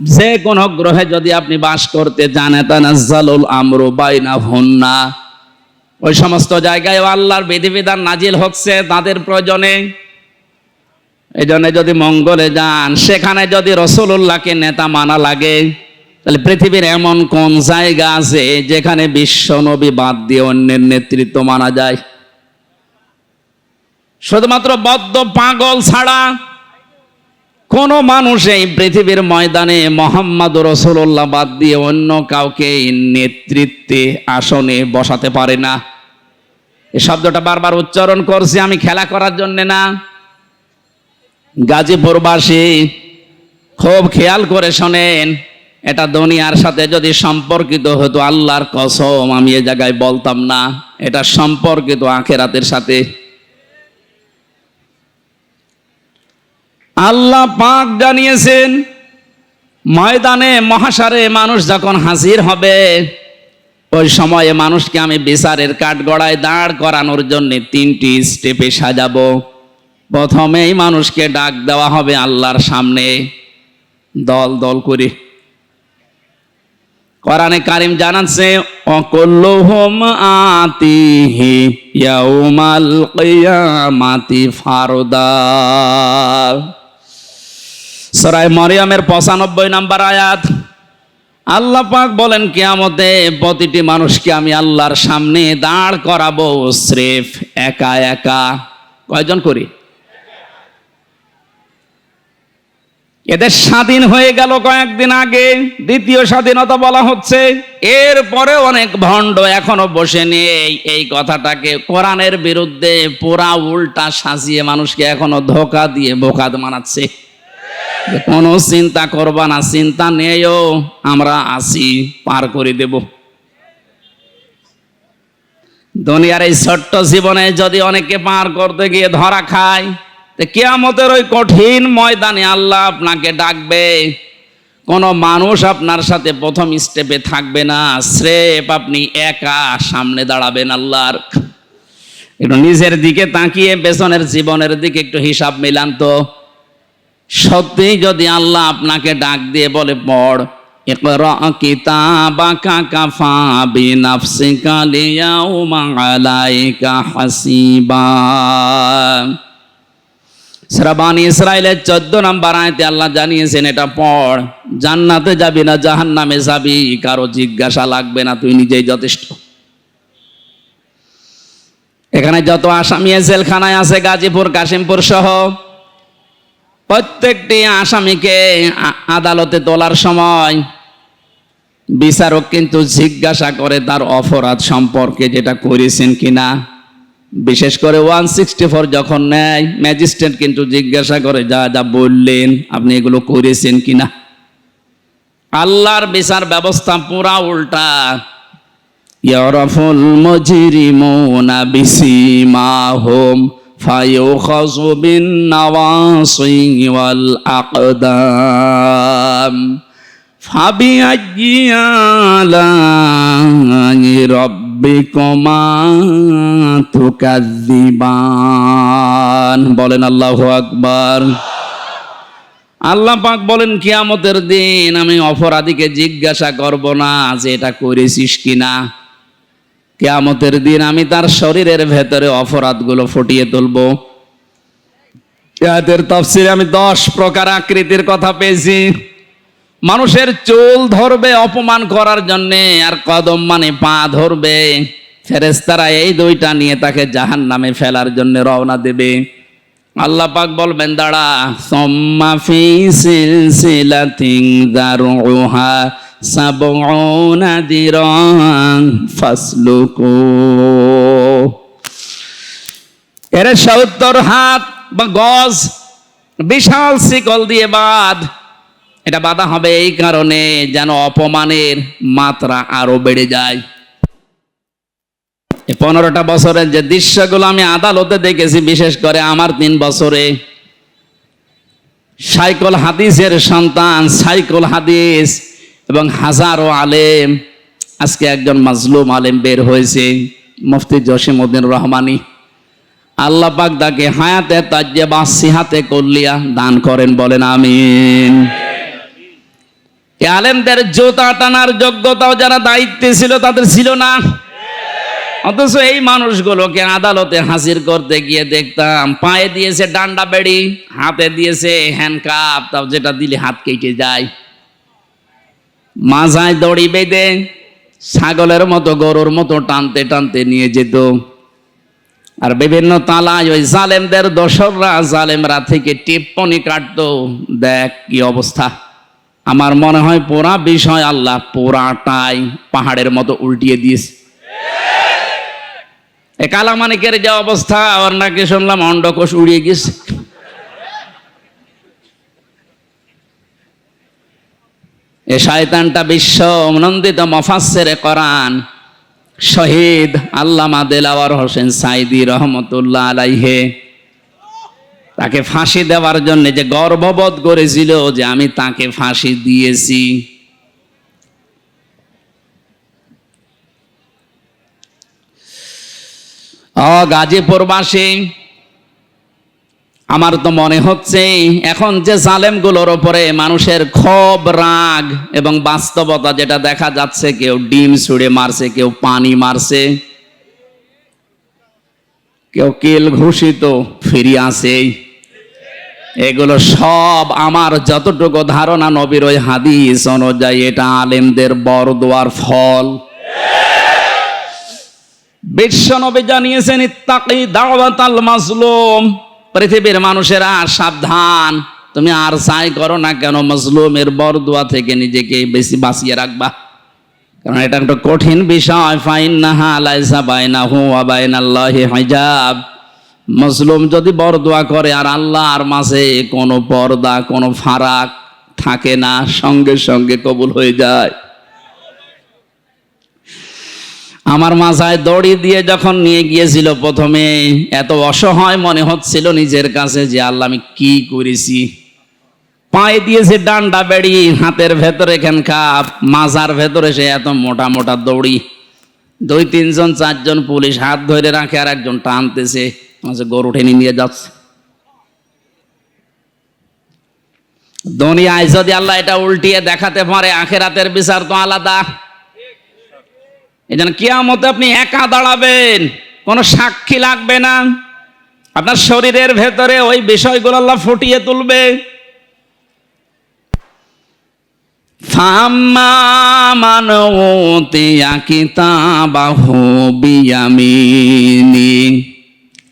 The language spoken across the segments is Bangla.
যে কোন গ্রহে যদি আপনি বাস করতে হুন্না ওই সমস্ত জায়গায় আল্লাহর বিধিবিধান নাজিল হচ্ছে তাদের প্রয়োজনে। এই জন্য যদি মঙ্গলে যান, সেখানে যদি রসুল্লাহকে নেতা মানা লাগে, তাহলে পৃথিবীর এমন কোন জায়গা আছে যেখানে বিশ্ব নবী বাদ দিয়ে অন্যের নেতৃত্ব মানা যায়? শুধুমাত্র বদ্ধ পাগল ছাড়া কোন মানুষ এই পৃথিবীর ময়দানে মোহাম্মদ রসুল্লাহ বাদ দিয়ে অন্য কাউকে নেতৃত্বে, আসনে বসাতে পারে না। এই শব্দটা বারবার উচ্চারণ করছি, আমি খেলা করার জন্যে না। গাজীপুরবাসী খুব খেয়াল করে শোনেন, এটা দুনিয়ার সাথে যদি সম্পর্কিত হতো, আল্লাহর কসম আমি এ জায়গায় বলতাম না, এটা সম্পর্কিত আখেরাতের সাথে। আল্লাহ পাক জানিয়েছেন, ময়দানে মহাসারে মানুষ যখন হাজির হবে, ওই সময়ে মানুষকে আমি বিচারের কাঠগড়ায় দাঁড় করানোর জন্য তিনটি স্টেপে সাজাবো। প্রথমেই মানুষকে ডাক দেওয়া হবে আল্লাহর সামনে। দল দল করে। কোরআনে কারিম জানাচ্ছে, অকল্লুহুম আতিহি ইয়াউমাল ফারদা। সূরা মরিয়মের 95 নাম্বার আয়াত। আল্লাহ পাক বলেন, কিয়ামতে প্রতিটি মানুষকে আমি আল্লাহর সামনে দাঁড় করাবো স্রেফ একা একা। কয়জন করি? এদের স্বাধীন হয়ে গেল কয়েকদিন আগে, দ্বিতীয় স্বাধীনতা বলা হচ্ছে। এরপরে অনেক ভণ্ড এখনও বসে নেই। এই কথাটাকে কোরআনের বিরুদ্ধে পুরা উল্টা সাজিয়ে মানুষকে এখনও ধোকা দিয়ে বোকাদ মানাচ্ছে। কোনো চিন্তা করবা না, চিন্তা নেইও, আমরা আসি পার করে দেব। দুনিয়ার এই ছোট্ট জীবনে যদি অনেকে পার করতে গিয়ে ধরা খায়, তো কেয়ামতের ওই কঠিন ময়দানে আল্লাহ আপনাকে ডাকবে। কোনো মানুষ আপনার সাথে প্রথম স্টেপে থাকবে না স্রেপ আপনি একা সামনে দাঁড়াবেন আল্লাহর। একটু নিজের দিকে তাকিয়ে, পেছনের জীবনের দিকে একটু হিসাব মিলান তো। সত্যি যদি আল্লাহ আপনাকে ডাক দিয়ে বলে, পড় ইসরায়েলের চোদ্দ নম্বর আয়তে আল্লাহ জানিয়েছেন, এটা পড়, জান্নাতে যাবি না জাহান নামে যাবি, কারও জিজ্ঞাসা লাগবে না, তুই নিজেই যথেষ্ট। এখানে যত আসামি জেলখানায় আছে, গাজীপুর, কাশিমপুর সহ প্রত্যেকটি আসামিকে আদালতে তোলার সময় বিচারক কিন্তু জিজ্ঞাসা করে তার অপরাধ সম্পর্কে যেটা করেছেন কিনা। বিশেষ করে ওয়ান সিক্সটি ফোর যখন নেয়, ম্যাজিস্ট্রেট কিন্তু জিজ্ঞাসা করে, যা যা বললেন, আপনি এগুলো করেছেন কিনা? আল্লাহর বিচার ব্যবস্থা পুরা উল্টা। ইয়ারফুল মুজরিমুনা বিসিমাহুম ফায়ুখাযু নাওয়াসি ওয়াল আকদাম ফাবিআইয়ি আলাই রাব্বিকুমা তুকাযযিবান বলেন আল্লাহু আকবার। আল্লাহ পাক বলেন, কিয়ামতের দিন আমি অপরাধীকে জিজ্ঞাসা করব না যে এটা করেছিস কিনা। কিয়ামতের দিন আমি তার শরীরের ভেতরে অপরাধগুলো ফুটিয়ে তুলব। এদের তফসিলে আমি দশ প্রকার আকৃতির কথা পেয়েছি। মানুষের চুল ধরবে অপমান করার জন্যে আর কদম মানে পা ধরবে। ফেরেস্তারা এই দুইটা নিয়ে তাকে জাহান নামে ফেলার জন্য রওনা দেবে। আল্লাহ পাক বলবেন, দাঁড়া, সম্মা ফি সিলসিলাতিন দারুহা সাবউনা দিরান ফাসলুকু। এর সত্তর হাত বা গজ, বিশাল শিকল দিয়ে বাঁধ। এটা বাধা হবে এই কারণে যেন অপমানের মাত্রা আরও বেড়ে যায়। পনেরোটা বছরের যে দৃশ্যগুলো আমি আদালতে দেখেছি, বিশেষ করে আমার তিন বছরে, সাইকল হাদিসের সন্তান, সাইকল হাদিস এবং হাজারো আলেম, আজকে একজন মাজলুম আলেম বের হয়েছে, মুফতি জসিমউদ্দিন রহমানি। আল্লাহ পাক তাকে হায়াতে তাজ্জে বা সিহাতে, কল্লিয়া দান করেন, বলেন আমিন। এ আলেমদের জোতা টানার যোগ্যতাও যারা দায়িত্বে ছিল, তাদের ছিল না। অথচ এই মানুষগুলোকে আদালতে হাজির করতে গিয়ে দেখতাম, পায়ে দিয়েছে ডান্ডা বেড়ি, হাতে দিয়েছে হ্যান্ডকাপ তাও যেটা দিলে হাত কেটে যায়। মাজায় দড়ি বেঁধে ছাগলের মতো, গরুর মতো টানতে টানতে নিয়ে যেত। আর বিভিন্ন তালায় ওই জালেমদের দোসররা জালেমরা থেকে টিপ্পনি কাটতো, দেখ কি অবস্থা। আমার মনে হয় পুরা বিষয় আল্লাহ পুরাটাই পাহাড়ের মতো উল্টিয়ে দিয়েছে। এ কালামানিকের যে অবস্থা, ওর নাকি শুনলাম অন্ডকোষ উড়িয়ে গেছে। এ শয়তানটা বিশ্ব নন্দিত মফাসের করান শহীদ আল্লামা দেলাওয়ার হোসেন সাইদি রহমতুল্লাহ আলাইহে। তাকে ফাঁসি দেওয়ার জন্য যে গর্ববোধ করেছিল যে আমি তাকে ফাঁসি দিয়েছি। ও গাজীপুরবাসী আমার তো মনে হচ্ছে এখন যে জালেমগুলোর ওপরে মানুষের ক্ষোভ, রাগ এবং বাস্তবতা যেটা দেখা যাচ্ছে, কেউ ডিম ছুঁড়ে মারছে, কেউ পানি মারছে, কেউ কেল ঘোষিত ফিরে আসে। এগুলো সব আমার যতটুকু ধারণা নবীর ওই হাদিস অনুযায়ী এটা আলেমদের বরদোয়ার ফল। বিশ্বনবী জানিয়েছেন, ইত্তাকি দাওয়াতাল মাজলুম। পৃথিবীর মানুষেরা, সাবধান, তুমি আর চাই করো না কেন, মজলুমের বরদোয়া থেকে নিজেকে বেশি বাঁচিয়ে রাখবা। কারণ এটা একটা কঠিন বিষয়। ফাইন না নাহা লাইসা বাইনাহু ওয়া বাইনাল্লাহি হিজাব। মজলুম যদি বরদোয়া করে, আর আল্লাহর মাঝে কোনো পর্দা, কোনো ফারাক থাকে না, সঙ্গে সঙ্গে কবুল হয়ে যায়। আমার মাথায় দড়ি দিয়ে যখন নিয়ে গিয়েছিল প্রথমে, এত অসহায় মনে হচ্ছিল নিজের কাছে যে আল্লাহ আমি কি করেছি। পায়ে দিয়েছে ডান্ডা বেড়ি, হাতের ভেতরে এখান কাপ মাজার ভেতরে সে এত মোটা মোটা দড়ি। দুই, তিনজন, চারজন পুলিশ হাত ধরে রাখে আর একজন টানতেছে। গরু টেনে নিয়ে যাচ্ছে। দুনিয়ায় যদি আল্লাহ এটা উল্টিয়ে দেখাতে পারে, আখেরাতের বিচার তো আলাদা। এই জন্য কিয়ামতে আপনি একা দাঁড়াবেন, কোনো সাক্ষী লাগবে না। আপনার শরীরের ভেতরে ওই বিষয়গুলো আল্লাহ ফুটিয়ে তুলবে।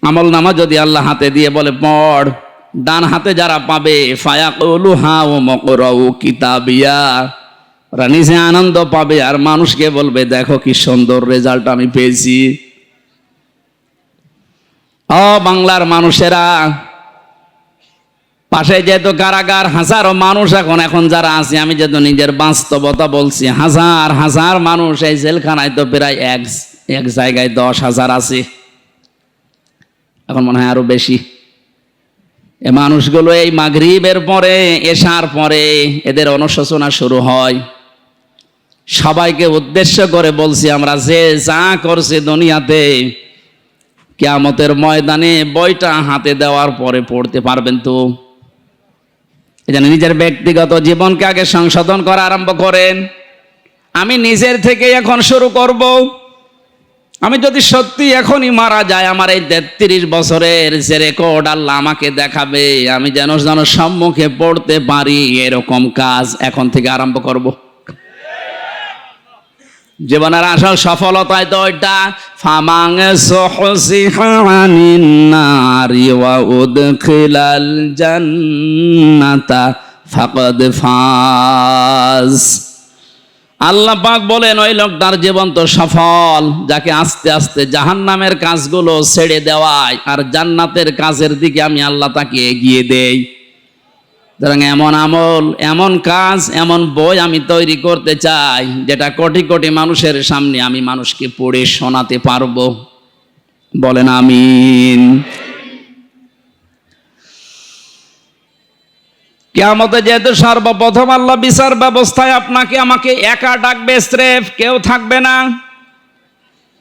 আমল নামা যদি আল্লাহ হাতে দিয়ে বলে, পড়, ডান হাতে যারা পাবে ফায়াকুলু হা ও মকরাউ কিতাবিয়া। ওরা নিজে আনন্দ পাবে, আর মানুষকে বলবে, দেখো কি সুন্দর রেজাল্ট আমি পেয়েছি। ও বাংলার মানুষেরা, পাশে যেহেতু কারাগার, হাজারো মানুষ এখন এখন যারা আছে, আমি যেহেতু নিজের বাস্তবতা বলছি, হাজার হাজার মানুষ এই জেলখানায় তো প্রায় এক এক জায়গায় দশ হাজার আছে। এখন মনে হয় আরও বেশি। এ মানুষগুলো এই মাগরিবের পরে এসার পরে, এদের অনুশোচনা শুরু হয়। সবাইকে উদ্দেশ্য করে বলছি আমরা যে যা করছে দুনিয়াতে, কেয়ামতের ময়দানে বইটা হাতে দেওয়ার পরে পড়তে পারবেন তো? এই জন্য নিজের ব্যক্তিগত জীবনকে আগে সংশোধন করা আরম্ভ করেন। আমি নিজের থেকে এখন শুরু করব। আমি যদি সত্যি এখনই মারা যায় আমার এই তেত্রিশ বছরের যে রেকর্ড আল্লাহ আমাকে দেখাবে, আমি যেন যেন সম্মুখে পড়তে পারি, এরকম কাজ এখন থেকে আরম্ভ করব। জীবনের আসল সফলতায় তো ওইটা ফামাং সহসিহানিন্নারি ওয়া জান্নাতা, ফাকাদ ফাজ। আল্লাহ পাক বলেন, ওই লোকটার জীবন তো সফল, যাকে আস্তে আস্তে জাহান্নামের কাজগুলো ছেড়ে দেওয়ায় আর জান্নাতের কাজের দিকে আমি আল্লাহ তাকে এগিয়ে দেই। সুতরাং এমন আমল, এমন কাজ, এমন বই আমি তৈরি করতে চাই, যেটা কোটি কোটি মানুষের সামনে আমি মানুষকে পড়ে শোনাতে পারব। বলেন আমিন। কেয়ামতে যেহেতু সর্বপ্রথম আল্লাহ বিচার ব্যবস্থায় আপনাকে, আমাকে একা ডাকবে স্রেফ, কেউ থাকবে না।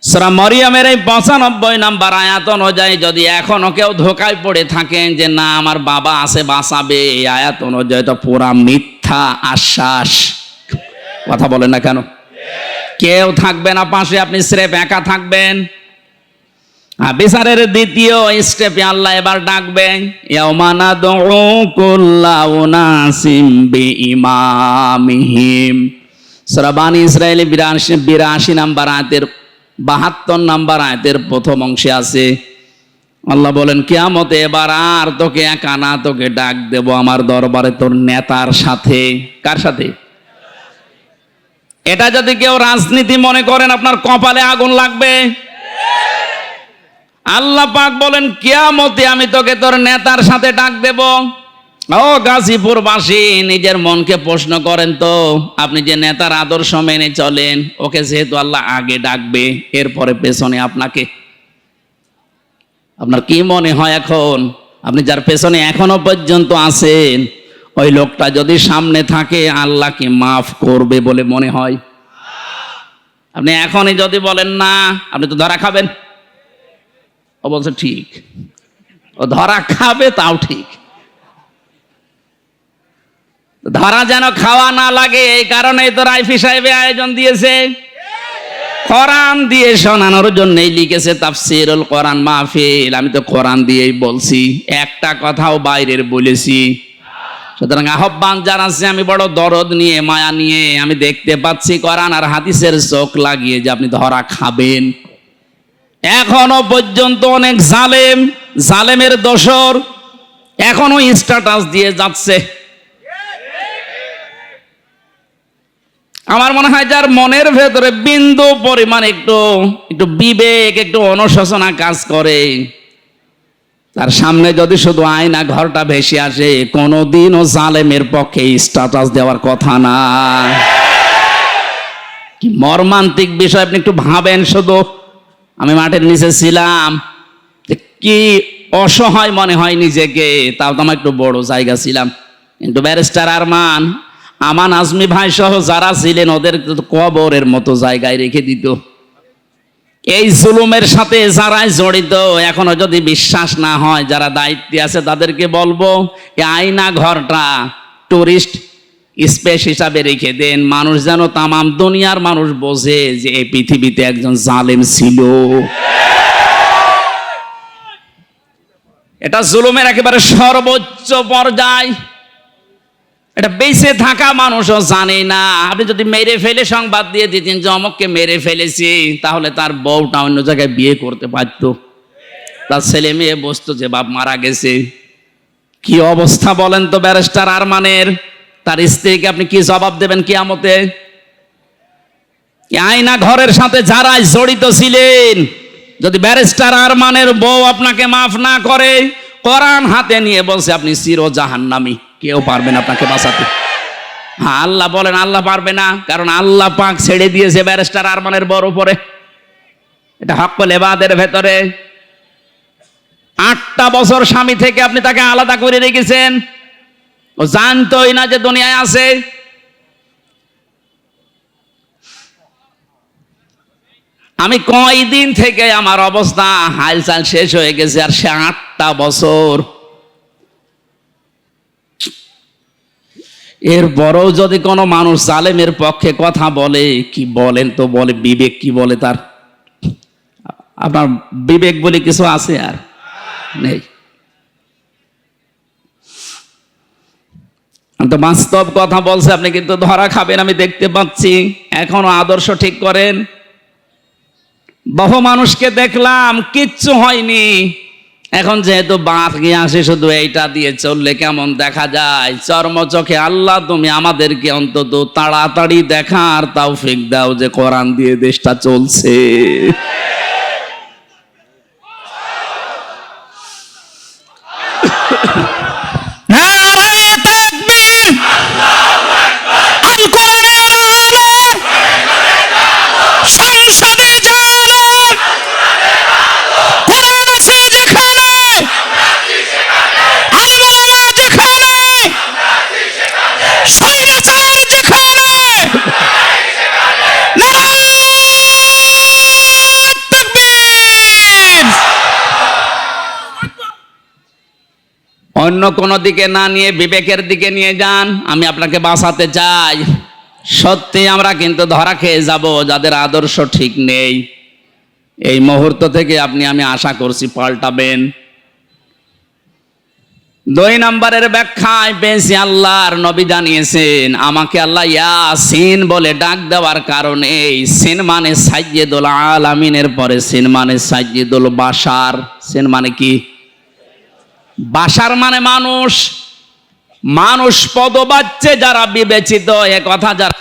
সরা মরিয়মের এই পঁচানব্বই নাম্বার আয়াত অনুযায়ী যদি এখনও কেউ ধোকায় পড়ে থাকেন যে না, আমার বাবা আছে, বাঁচাবে, এই আয়াত অনুযায়ী তো পুরা মিথ্যা আশ্বাস। কথা বলেন না কেন? কেউ থাকবে না পাশে, আপনি স্রেফ একা থাকবেন। বিচারের দ্বিতীয় স্টেপে আল্লাহ এবার ডাকবেন ইয়াউমানা দুউ কুল্লা উনাসিম বিইমামিহিম। সূরা বানী ইসরায়েল 82 82 নাম্বার আয়াতের 72 নাম্বার আয়তের প্রথম অংশে আছে। আল্লাহ বলেন, কিয়ামতে এবার আর তোকে একা না, তোকে ডাক দেব আমার দরবারে তোর নেতার সাথে। কার সাথে? এটা যদি কেউ রাজনীতি মনে করেন, আপনার কপালে আগুন লাগবে। আল্লাহ পাক বলেন, কিয়ামতে আমি তোকে তোর নেতার সাথে ডাক দেব। ও গাজীপুরবাসী, নিজের মনকে প্রশ্ন করেন তো, আপনি যে নেতার আদর্শ মেনে চলেন, ওকে যেহেতু আল্লাহ আগে ডাকবে, এরপরে পেছনে আপনাকে। আপনার কি মনে হয় এখন? আপনি যার পেছনে এখনও পর্যন্ত আছেন, ওই লোকটা যদি সামনে থাকে, আল্লাহকে মাফ করবে বলে মনে হয়। আপনি এখনই যদি বলেন না, আপনি তো ধরা খাবেন। ও বলছে, ঠিক। ও ধরা খাবে, তাও ঠিক। ধরা যেন খাওয়া না লাগে, এই কারণেই তো রাইফি সাহেবে আয়োজন দিয়েছে। কোরআন দিয়ে শোনানোর জন্যই লিখেছে তাফসিরুল কোরআন মাহফিল। আমি তো কোরআন দিয়েই বলছি, একটা কথাও বাইরের বলেছি। সুতরাং আহ্বান জানাচ্ছি, আমি বড় দরদ নিয়ে, মায়া নিয়ে, আমি দেখতে পাচ্ছি কোরআন আর হাদিসের চোখ লাগিয়ে যে আপনি ধরা খাবেন। এখনও পর্যন্ত অনেক জালেম, জালেমের দোসর এখনও স্ট্যাটাস দিয়ে যাচ্ছে। আমার মনে হয় যার মনের ভেতরে বিন্দু পরিমাণ একটু একটু বিবেক, একটু অনুশোচনা কাজ করে। তার সামনে যদি শুধু আয়না ঘরটা ভেসে আসে, কোনোদিনও জালেমের পক্ষে স্ট্যাটাস দেওয়ার কথা না। কি মর্মান্তিক বিষয়, আপনি একটু ভাবেন শুধু। আমি মাঠের নিচে ছিলাম কি অসহায় মনে হয় নিজেকে, তাও তো আমার একটু বড় জায়গা ছিলাম। কিন্তু ব্যারিস্টার আরমান আমান আজমি ভাই সহ যারা ছিলেন, ওদের কবরের মতো জায়গায় রেখে দিত। এই জুলুমের সাথে যারাই জড়িত, এখনও যদি বিশ্বাস না হয়, যারা দায়িত্বে আছে, তাদেরকে বলব, এই আয়না ঘরটা টুরিস্ট স্পেস হিসাবে রেখে দেন। মানুষ যেন তামাম দুনিয়ার মানুষ বোঝে যে এই পৃথিবীতে একজন জালেম ছিল। এটা জুলুমের একেবারে সর্বোচ্চ পর্যায়। এটা বেঁচে থাকা মানুষও জানে না। আপনি যদি মেরে ফেলে সংবাদ দিয়ে দিতেন যে অমককে মেরে ফেলেছি, তাহলে তার বউটা অন্য জায়গায় বিয়ে করতে পারত। তার ছেলে মেয়ে বসতো যে বাপ মারা গেছে। কি অবস্থা বলেন তো ব্যারিস্টার আরমানের? তার স্ত্রীকে আপনি কি জবাব দেবেন কিয়ামতে? আয়না ঘরের সাথে যারাই জড়িত ছিলেন, যদি ব্যারিস্টার আরমানের বউ আপনাকে মাফ না করে, কোরআন হাতে নিয়ে বলছে, আপনি চির জাহান্নামী কেউ পারবেন আপনাকে বাঁচাতে। হ্যাঁ আল্লাহ বলেন, আল্লাহ পারবে না, কারণ আল্লাহ পাক ছেড়ে দিয়েছে ব্যারিস্টার আরমানের বড় উপরে। এটা হক লেবাদের ভেতরে। আটটা বছর স্বামী থেকে আপনি তাকে আলাদা করে রেখেছেন। ও জানতোই না যে দুনিয়ায় আছে। আমি কয়দিন থেকে আমার অবস্থা হালচাল শেষ হয়ে গেছে, আর সে আটটা বছর এরপরেও যদি কোনো মানুষ জালেমের পক্ষে কথা বলে, কি বলেন তো বলে, বিবেক কি বলে তার? আপনার বিবেক বলে কিছু আছে আর নেই। তো বাস্তব কথা বলছে, আপনি কিন্তু ধরা খাবেন, আমি দেখতে পাচ্ছি, এখনও আদর্শ ঠিক করেন। বহু মানুষকে দেখলাম, কিচ্ছু হয়নি। এখন যেহেতু বাঁধ গিয়ে আসে, শুধু এইটা দিয়ে চললে কেমন দেখা যায়? চর্ম চোখে, আল্লাহ তুমি আমাদেরকে অন্তত তাড়াতাড়ি দেখার তাও ফেক দাও যে কোরআন দিয়ে দেশটা চলছে নারায়ে তাকবীর আল কোরআনের আলো সংসদে জানো কোরআন আছে যেখানে আলমালামা যেখানে স্বৈরাচার যেখানে নারায়ে তাকবীর অন্য কোনো দিকে না নিয়ে, বিবেকের দিকে নিয়ে যান, আমি আপনাকে বাঁচাতে চাই। সত্যি আমরা কিন্তু ধরা খেয়ে যাব, যাদের আদর্শ ঠিক নেই। এই মুহূর্ত থেকে আপনি, আমি আশা করছি পাল্টাবেন। দুই নম্বরের ব্যাখ্যায়, পেয়েছি আল্লাহর নবী জানিয়েছেন, আমাকে আল্লাহ ইয়াসিন বলে ডাক দেওয়ার কারণে সিন মানে সাজ্জেদুল আলামিনের পরে, সিন মানে সাজ্জেদুল বাসার সিন মানে কি? বাসার মানে মানুষ। মানুষ পদবাচ্চে যারা বিবেচিত এ কথা যারা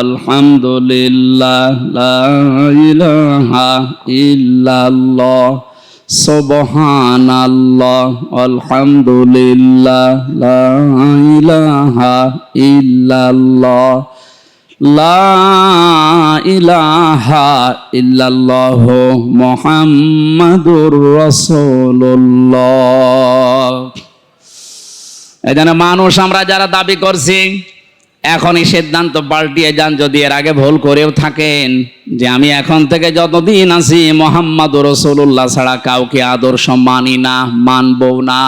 আলহামদুলিল্লাহ ইল্লাল্লাহ সুবহানাল্লাহ আলহামদুলিল্লাহ লা ইলাহা ইল্লাল্লাহ লা ইলাহা ইল্লাল্লাহ মুহাম্মাদুর রাসূলুল্লাহ। এখানে মানুষ আমরা যারা দাবি করছি, এখনই সিদ্ধান্ত পাল্টিয়ে যান যদি এর আগে ভুল করেও থাকেন, যে আমি এখন থেকে যতদিন আছি মোহাম্মদ রসুল্লাহ ছাড়া কাউকে আদর্শ মানি না, মানব না।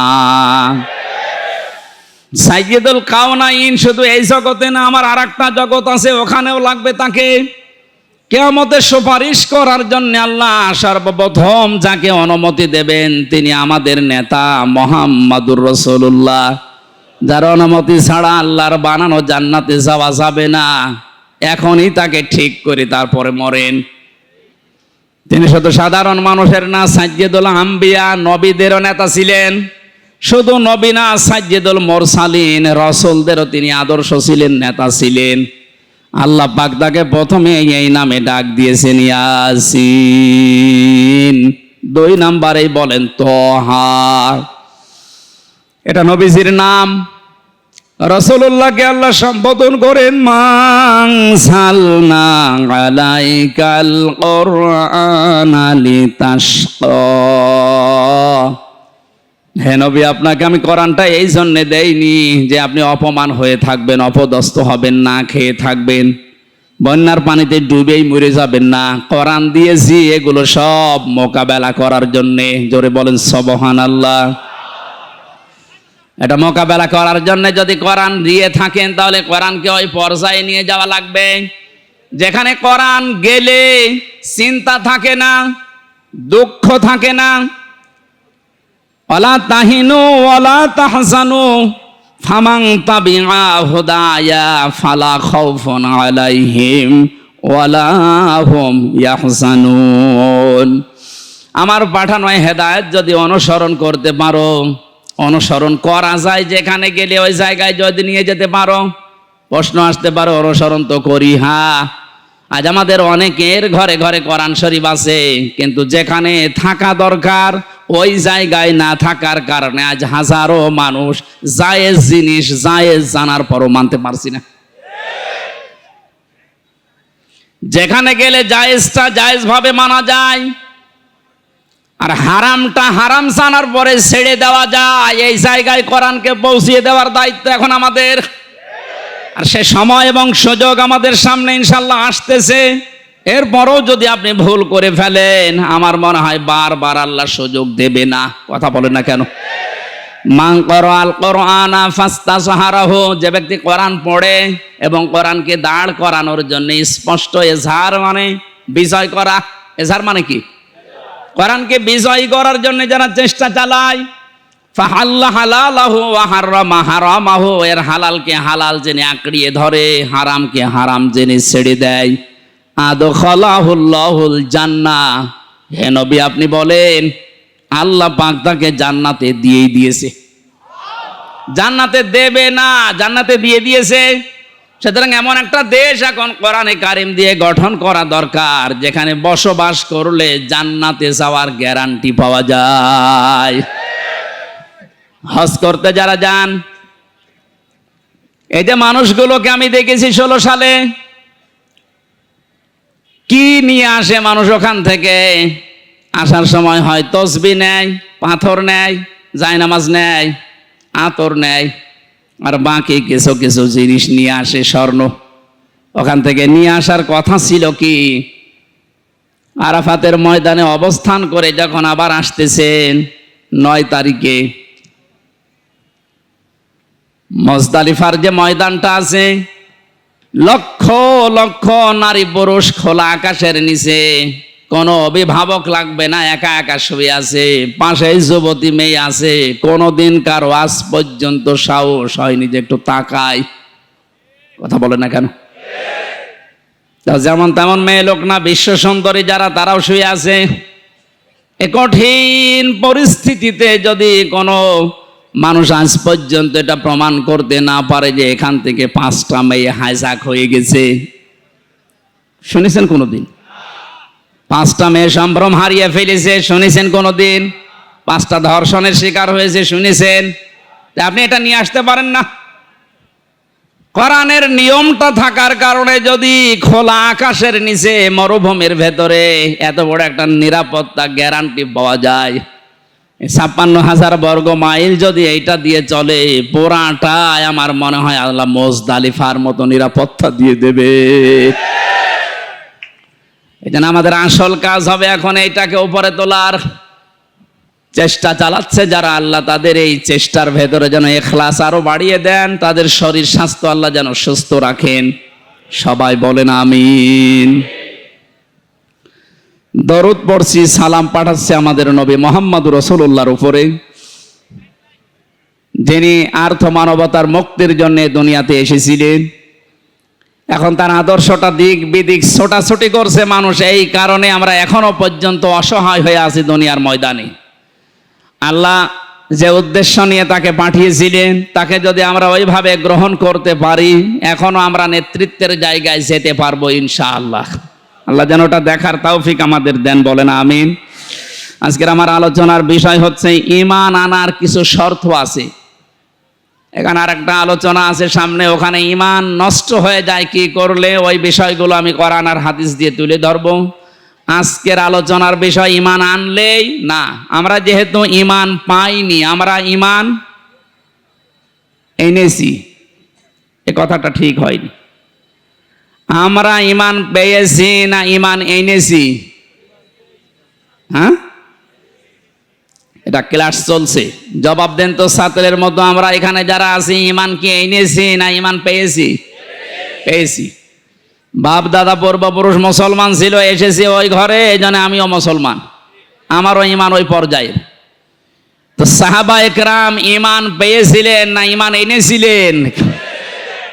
সাইয়েদুল কাউনাইন শুধু এই জগতে না, আমার আর একটা জগৎ আছে, ওখানেও লাগবে তাকে। কেয়ামতের সুপারিশ করার জন্য আল্লাহ সর্বপ্রথম যাকে অনুমতি দেবেন, তিনি আমাদের নেতা মোহাম্মদুর রসুল্লাহ যার অনুমতি ছাড়া আল্লাহর বানানো জান্নাতে যাওয়া যাবে না। এখনই তাকে ঠিক করে তারপরে মরেন। তিনি শুধু সাধারণ মানুষের না, সাজ্জেদুল আম্বিয়া নবীদেরও নেতা ছিলেন। শুধু নবী না, সাজ্জেদুল মোরসালিন রসুলদেরও তিনি আদর্শ ছিলেন, নেতা ছিলেন। আল্লাহ পাক তাকে প্রথমে এই নামে ডাক দিয়েছেন, ইয়াসিন। দুই নাম্বারেই বলেন তোহা। এটা নবীজির নাম। রসুল্লাহকে আল্লাহ সম্বোধন করেন মাং সালনা আলাইকাল কোরআন হে নবী, আপনাকে আমি কোরআনটা এই জন্যে দেইনি যে আপনি অপমান হয়ে থাকবেন, অপদস্থ হবেন, না খেয়ে থাকবেন। বন্যার পানিতে ডুবেই মরে যাবেন না। কোরআন দিয়েছি, এগুলো সব মোকাবেলা করার জন্যে। জোরে বলেন সবহান আল্লাহ এটা মোকাবেলা করার জন্য যদি কোরআন দিয়ে থাকেন, তাহলে কোরআনকে ওই পর্যায়ে নিয়ে যাওয়া লাগবে। যেখানে কোরআন গেলে চিন্তা থাকে না, দুঃখ থাকে না। ওলা তাহিনু হুদায়া ফালা ওয়ালা আমার পাঠানো হেদায়েত যদি অনুসরণ করতে পারো অনুসরণ করা যায় যেখানে গেলে ওই জায়গায় যদি নিয়ে যেতে পারো। প্রশ্ন আসতে পারো, অনুসরণ তো করি হ্যাঁ আজ আমাদের অনেকের ঘরে ঘরে কোরআন শরীফ আছে, কিন্তু যেখানে থাকা দরকার, ওই জায়গায় না থাকার কারণে আজ হাজারো মানুষ জায়েজ জিনিস, জায়েজ জানার পরও মানতে পারছি না। যেখানে গেলে জায়েজটা জায়েজ ভাবে মানা যায় আর হারামটা হারাম সানার পরে ছেড়ে দেওয়া যায়। এই জায়গায় কোরআনকে পৌঁছিয়ে দেওয়ার দায়িত্ব এখন আমাদের। আর সে সময় এবং সুযোগ আমাদের সামনে ইনশাল্লাহ আসতেছে। এরপরও যদি আপনি ভুল করে ফেলেন, আমার মনে হয় বারবার আল্লাহ সুযোগ দেবে না। কথা বলেন না কেন? সাহারাহ যে ব্যক্তি কোরআন পড়ে এবং কোরআনকে দাঁড় করানোর জন্য স্পষ্ট এজাহার মানে বিজয় করা। এজাহার মানে কি? কোরআনকে বিজয় করার জন্য যারা চেষ্টা চালায়, ফাহাল্লা হালালাহু হাররামা হারামাহু, এর হালালকে হালাল জেনে আঁকড়িয়ে ধরে, হারামকে হারাম জেনে ছেড়ে দেয়। আদখালাহুল্লাহুল জান্নাহ হে নবী, আপনি বলেন, আল্লাহ পাক তাকে জান্নাতে দিয়েই দিয়েছে। জান্নাতে দেবে না, জান্নাতে দিয়ে দিয়েছে। সুতরাং এমন একটা দেশ এখন কোরআনে কারিম দিয়ে গঠন করা দরকার, যেখানে বসবাস করলে জান্নাতে যাওয়ার গ্যারান্টি পাওয়া যায়। হজ করতে যারা যান, এই যে মানুষগুলোকে আমি দেখেছি ষোলো সালে, কি নিয়ে আসে মানুষ ওখান থেকে? আসার সময় হয় তসবি নেয়, পাথর নেয়, জায়নামাজ নেয়, আতর নেয়। আর বাকি কিছু কিছু জিনিস নিয়ে আসে স্বর্ণ। ওখান থেকে নিয়ে আসার কথা ছিল কি? আরাফাতের ময়দানে অবস্থান করে যখন আবার আসতেছেন, নয় তারিখে মজদালিফার যে ময়দানটা আছে, লক্ষ লক্ষ নারী পুরুষ খোলা আকাশের নিচে কোনো অভিভাবক লাগবে না, একা একা শুয়ে আছে পাশে যুবতী মেয়ে আছে, কোনোদিন কারও আজ পর্যন্ত সাহস হয়নি যে একটু তাকায়। কথা বলে না কেন? যেমন তেমন মেয়ে লোক না, বিশ্ব সুন্দরী যারা, তারাও শুয়ে আছে। এ কঠিন পরিস্থিতিতে যদি কোনো মানুষ আজ পর্যন্ত এটা প্রমাণ করতে না পারে যে এখান থেকে পাঁচটা মেয়ে হাইজাক হয়ে গেছে। শুনেছেন কোনোদিন? পাঁচটা মেয়ে সম্ভ্রম হারিয়ে ফেলেছে, শুনেছেন কোনোদিন? পাঁচটা ধর্ষণের শিকার হয়েছে, শুনেছেন? আপনি এটা নিয়ে আসতে পারেন না। কোরআনের নিয়মটা থাকার কারণে যদি খোলা আকাশের নিচে মরুভূমির ভেতরে এত বড় একটা নিরাপত্তা গ্যারান্টি পাওয়া যায়, ছাপ্পান্ন হাজার বর্গ মাইল যদি এইটা দিয়ে চলে পুরাটাই আমার মনে হয় আল্লাহ মোজদালিফার মতো নিরাপত্তা দিয়ে দেবে। এই জন্য আমাদের আসল কাজ হবে এখন এইটাকে উপরে তোলার। চেষ্টা চালাচ্ছে যারা আল্লাহ তাদের এই চেষ্টার ভেতরে যেন এখলাস আরও বাড়িয়ে দেন, তাদের শরীর স্বাস্থ্য আল্লাহ যেন সুস্থ রাখেন। সবাই বলেন আমিন। দরুদ পড়ছি, সালাম পাঠাচ্ছে আমাদের নবী মোহাম্মদ রসুল্লাহর উপরে। যিনি আর্থ মানবতার মুক্তির জন্য দুনিয়াতে এসেছিলেন। এখন তার আদর্শটা দিক বিদিক ছোটাছুটি করছে মানুষ। এই কারণে আমরা এখনও পর্যন্ত অসহায় হয়ে আছি দুনিয়ার ময়দানে। আল্লাহ যে উদ্দেশ্য নিয়ে তাকে পাঠিয়েছিলেন, তাকে যদি আমরা ওইভাবে গ্রহণ করতে পারি, এখনও আমরা নেতৃত্বের জায়গায় যেতে পারব ইনশাআল্লাহ। আল্লাহ যেন ওটা দেখার তৌফিক আমাদের দেন, বলেন আমিন। আজকের আমার আলোচনার বিষয় হচ্ছে ইমান আনার কিছু শর্ত আছে। এখানে আর একটা আলোচনা আছে সামনে, ওখানে ইমান নষ্ট হয়ে যায়, কি করলে? ওই বিষয়গুলো আমি কোরআন আর হাদিস দিয়ে তুলে ধরবো। আজকের আলোচনার বিষয়, ইমান আনলেই না। আমরা যেহেতু ইমান পাইনি, আমরা ইমান এনেছি। এ কথাটা ঠিক হয়নি। আমরা ইমান পেয়েছি না ইমান এনেছি? হ্যাঁ? এটা ক্লাস চলছে। জবাব দেন তো ছাত্রের মতো আমরা এখানে যারা আছি, ইমান কি এনেছি না ইমান পেয়েছি? পেয়েছি। বাপ, দাদা, পূর্বপুরুষ মুসলমান ছিল, এসেছে ওই ঘরে এই জন্য আমিও মুসলমান। আমারও ইমান ওই পর্যায়ের। তো সাহাবা একরাম ইমান পেয়েছিলেন না ইমান এনেছিলেন?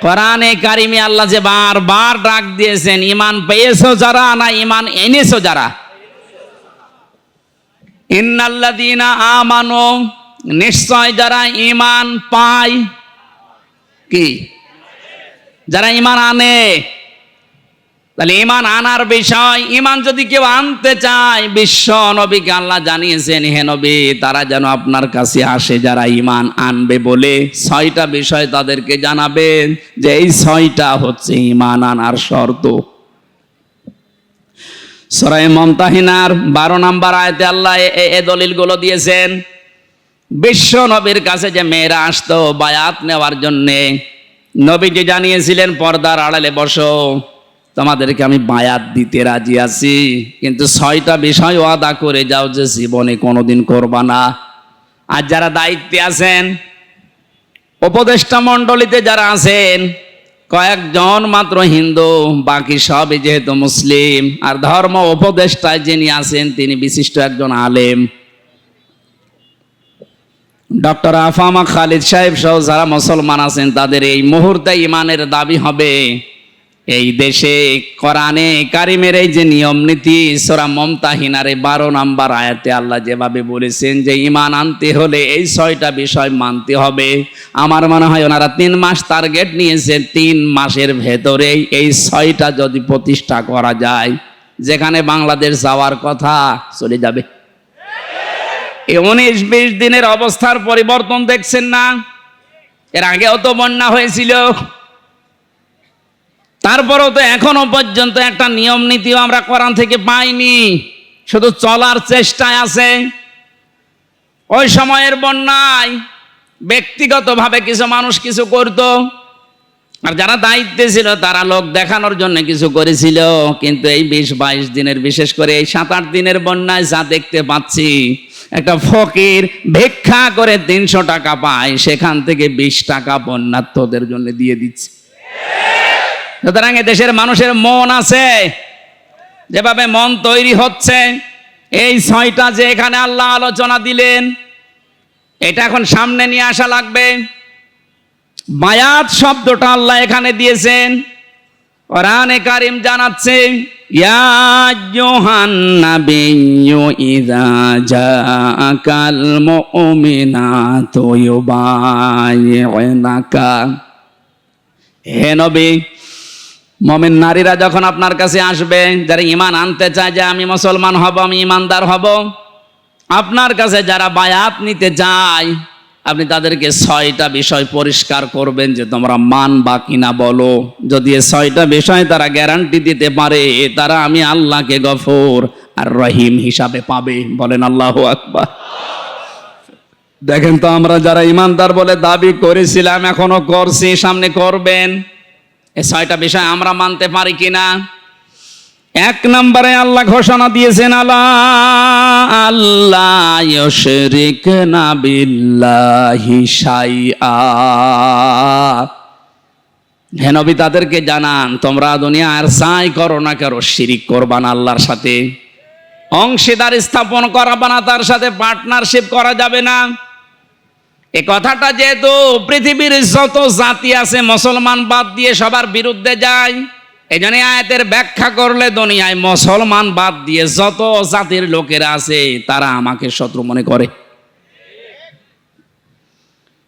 কোরআনে কারিমে আল্লাহ যে বারবার ডাক দিয়েছেন, ইমান পেয়েছ যারা না ইমান এনেছো যারা? ইন্নাল্লাদিনা আমানো, নিশ্চয় যারা ইমান পায়, কি? যারা ইমান আনে। তাহলে ইমান আনার বিষয় ইমান যদি কেউ আনতে চায়, বিশ্ব নবীকে আল্লাহ জানিয়েছেন, হে নবী, তারা যেন আপনার কাছে আসে, যারা ইমান আনবে বলে। ছয়টা বিষয় তাদেরকে জানাবেন যে এই ছয়টা হচ্ছে ইমান আনার শর্ত। সরাই মমতাহিনার বারো নাম্বার আয়তে আল্লাহ এ- দলিলগুলো দিয়েছেন, বিশ্ব নবীর কাছে যে মেয়েরা আসতো বায়াত নেওয়ার জন্যে, নবীজি জানিয়েছিলেন, পর্দার আড়ালে বসো, তোমাদেরকে আমি বায়াত দিতে রাজি আছি, কিন্তু ছয়টা বিষয় ওয়াদা করে যাও যে জীবনে কোনোদিন করবা না। আর যারা দায়িত্বে আছেন, উপদেষ্টা মণ্ডলীতে যারা আছেন কয়েকজন মাত্র হিন্দু, বাকি সবই যেহেতু মুসলিম। আর ধর্ম উপদেষ্টায় যিনি আছেন, তিনি বিশিষ্ট একজন আলেম। ডক্টর আফামা খালিদ সাহেব সহ যারা মুসলমান আছেন, তাদের এই মুহূর্তে ইমানের দাবি হবে। এই দেশে কোরআনে কারিমের এই যে নিয়ম নীতি, সোরা মমতাহিনার বারো নাম্বার আয়াতে আল্লাহ যেভাবে বলেছেন যে ইমান আনতে হলে এই ছয়টা বিষয় মানতে হবে। আমার মনে হয় ওনারা তিন মাস টার্গেট নিয়েছেন, তিন মাসের ভেতরে এই ছয়টা যদি প্রতিষ্ঠা করা যায়, যেখানে বাংলাদেশ যাওয়ার কথা চলে যাবে। উনিশ বিশ দিনের অবস্থার পরিবর্তন দেখছেন না? এর আগেও তো বন্যা হয়েছিল। তারপরেও তো এখনও পর্যন্ত একটা নিয়ম নীতিও আমরা কোরআন থেকে পাইনি। শুধু চলার চেষ্টায় আছে। ওই সময়ের বন্যায় ব্যক্তিগতভাবে কিছু মানুষ কিছু করত। আর যারা দায়িত্বে ছিল, তারা লোক দেখানোর জন্য কিছু করেছিল। কিন্তু এই বিশ বাইশ দিনের, বিশেষ করে এই সাত আট দিনের বন্যায় যা দেখতে পাচ্ছি, একটা ফকির ভিক্ষা করে তিনশো টাকা পায়, সেখান থেকে বিশ টাকা বন্যার্থদের জন্য দিয়ে দিচ্ছে। সুতরাং দেশের মানুষের মন আছে। যেভাবে মন তৈরি হচ্ছে, এই ছয়টা যে এখানে আল্লাহ আলোচনা দিলেন, এটা এখন সামনে নিয়ে আসা লাগবে। বায়াত শব্দটা আল্লাহ এখানে দিয়েছেন। কোরআনে কারিম জানাচ্ছে হে নবী মমিন নারীরা যখন আপনার কাছে আসবে, যারা ইমান আনতে চায় যে আমি মুসলমান হব, আমি ইমানদার হব, আপনার কাছে যারা বায়াত নিতে চায়, আপনি তাদেরকে ছয়টা বিষয় পরিষ্কার করবেন যে তোমরা মান বা কিনা বলো। যদি এ ছয়টা বিষয় তারা গ্যারান্টি দিতে পারে, তারা আমি আল্লাহকে গফর আর রহিম হিসাবে পাবে। বলেন আল্লাহ আকবার। দেখেন তো আমরা যারা ইমানদার বলে দাবি করেছিলাম, এখনও করছি, সামনে করবেন। এই ছয়টা বিষয় আমরা মানতে পারি কিনা? এক নম্বরে আল্লাহ ঘোষণা দিয়েছেন আল্লাহ আল্লাহ নবী, তাদেরকে জানান, তোমরা দুনিয়া আর সাই করো না করো শিরিক করবা না আল্লাহর সাথে। অংশীদার স্থাপন করাবা না, তার সাথে পার্টনারশিপ করা যাবে না। এ কথাটা যেহেতু পৃথিবীর যত জাতি আছে, মুসলমান বাদ দিয়ে সবার বিরুদ্ধে যায় এই জন্য আয়াতের ব্যাখ্যা করলে দুনিয়ায় মুসলমান বাদ দিয়ে যত জাতির লোকেরা আছে, তারা আমাকে শত্রু মনে করে।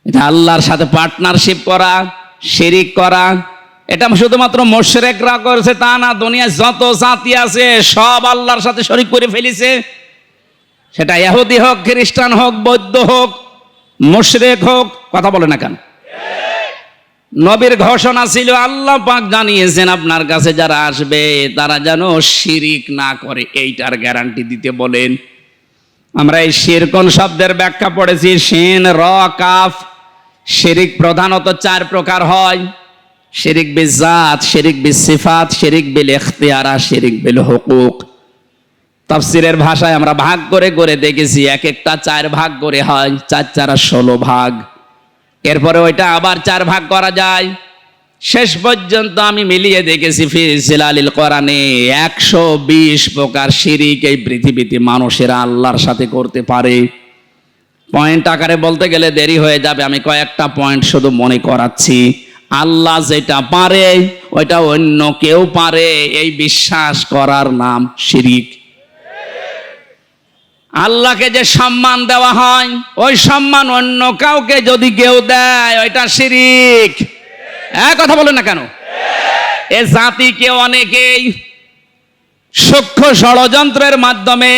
এটা আল্লাহর সাথে পার্টনারশিপ করা, শিরিক করা, এটা শুধুমাত্র মোশরেকরা করেছে তা না, দুনিয়ায় যত জাতি আছে, সব আল্লাহর সাথে শরিক করে ফেলেছে। সেটা ইহুদি হোক, খ্রিস্টান হোক, বৌদ্ধ হোক মুশরেক হোক, কথা বলে না কেন? নবীর ঘোষণা ছিল, আল্লাহ পাক জানিয়েছেন, আপনার কাছে যারা আসবে, তারা যেন শিরিক না করে, এইটার গ্যারান্টি দিতে বলেন। আমরা এই শিরকন শব্দের ব্যাখ্যা পড়েছি, শিন, র, কাফ, শিরিক প্রধানত চার প্রকার হয়। শিরিক বিজাত, শিরিক বিল সিফাত শিরিক বিল ইখতিয়ারা, শিরিক বিল হুকুক। তাফসিরের ভাষায় আমরা ভাগ করে করে দেখেছি, এক একটা চার ভাগ করে হয়, চার চারা ষোলো ভাগ। এরপরে ওইটা আবার চার ভাগ করা যায়। শেষ পর্যন্ত আমি মিলিয়ে দেখেছি ফিজিলালিল কোরআনে একশো বিশ প্রকার শিরিক এই পৃথিবীতে মানুষেরা আল্লাহর সাথে করতে পারে। পয়েন্ট আকারে বলতে গেলে দেরি হয়ে যাবে, আমি কয়েকটা পয়েন্ট শুধু মনে করাচ্ছি। আল্লাহ যেটা পারে, ওইটা অন্য কেউ পারে, এই বিশ্বাস করার নাম শিরিক। আল্লাহকে যে সম্মান দেওয়া হয়, ওই সম্মান অন্য কাউকে যদি কেউ দেয়, ওইটা শিরিক। হ্যাঁ কথা বলেন না কেন? এ জাতিকে অনেকেই সূক্ষ্ম ষড়যন্ত্রের মাধ্যমে